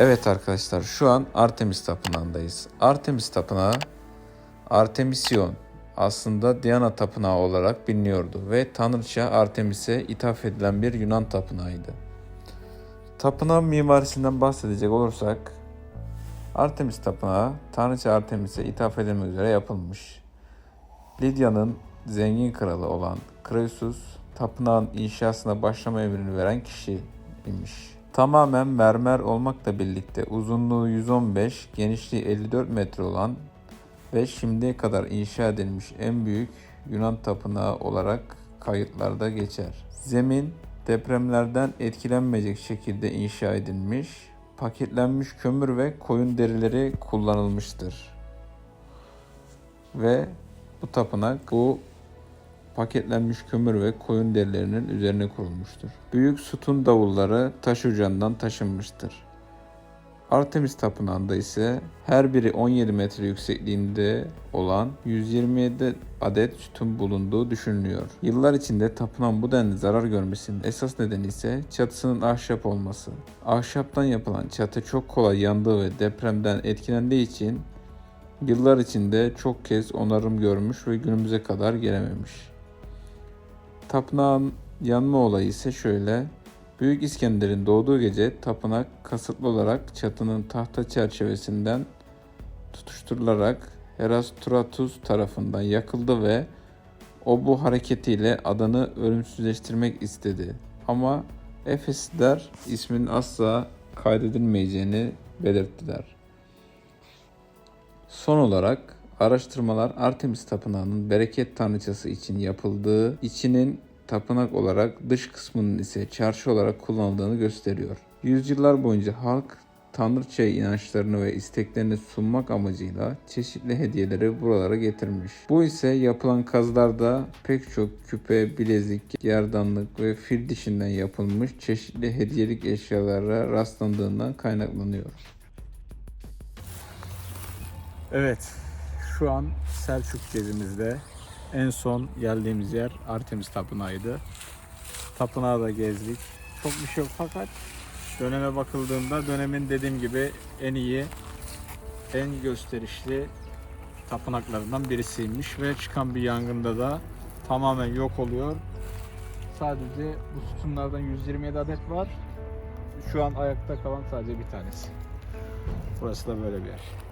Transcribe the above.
Evet arkadaşlar şu an Artemis Tapınağı'ndayız. Artemis Tapınağı Artemision aslında Diana Tapınağı olarak biliniyordu ve tanrıça Artemis'e ithaf edilen bir Yunan tapınağıydı. Tapınağın mimarisinden bahsedecek olursak Artemis Tapınağı tanrıça Artemis'e ithaf edilmek üzere yapılmış. Lidya'nın zengin kralı olan Croesus tapınağın inşasına başlama emrini veren kişi imiş. Tamamen mermer olmakla birlikte uzunluğu 115, genişliği 54 metre olan ve şimdiye kadar inşa edilmiş en büyük Yunan tapınağı olarak kayıtlarda geçer. Zemin depremlerden etkilenmeyecek şekilde inşa edilmiş, paketlenmiş kömür ve koyun derileri kullanılmıştır. Ve bu tapınak bu paketlenmiş kömür ve koyun derilerinin üzerine kurulmuştur. Büyük sütun davulları taş ocağından taşınmıştır. Artemis Tapınağı'nda ise her biri 17 metre yüksekliğinde olan 127 adet sütun bulunduğu düşünülüyor. Yıllar içinde tapınağın bu denli zarar görmesinin esas nedeni ise çatısının ahşap olması. Ahşaptan yapılan çatı çok kolay yandığı ve depremden etkilendiği için yıllar içinde çok kez onarım görmüş ve günümüze kadar gelememiş. Tapınağın yanma olayı ise şöyle. Büyük İskender'in doğduğu gece tapınak kasıtlı olarak çatının tahta çerçevesinden tutuşturularak Herostratus tarafından yakıldı ve o bu hareketiyle adını ölümsüzleştirmek istedi. Ama Efesliler isminin asla kaydedilmeyeceğini belirttiler. Son olarak araştırmalar Artemis Tapınağı'nın bereket tanrıçası için yapıldığı, içinin tapınak olarak dış kısmının ise çarşı olarak kullanıldığını gösteriyor. Yüzyıllar boyunca halk tanrıçaya inançlarını ve isteklerini sunmak amacıyla çeşitli hediyeleri buralara getirmiş. Bu ise yapılan kazılarda pek çok küpe, bilezik, gerdanlık ve fil dişinden yapılmış çeşitli hediyelik eşyalara rastlandığından kaynaklanıyor. Evet, şu an Selçuk gezimizde en son geldiğimiz yer Artemis Tapınağı'ydı. Tapınağı da gezdik. Çok bir şey yok fakat döneme bakıldığında dönemin dediğim gibi en iyi, en gösterişli tapınaklarından birisiymiş ve çıkan bir yangında da tamamen yok oluyor. Sadece bu sütunlardan 127 adet var. Şu an ayakta kalan sadece bir tanesi. Burası da böyle bir yer.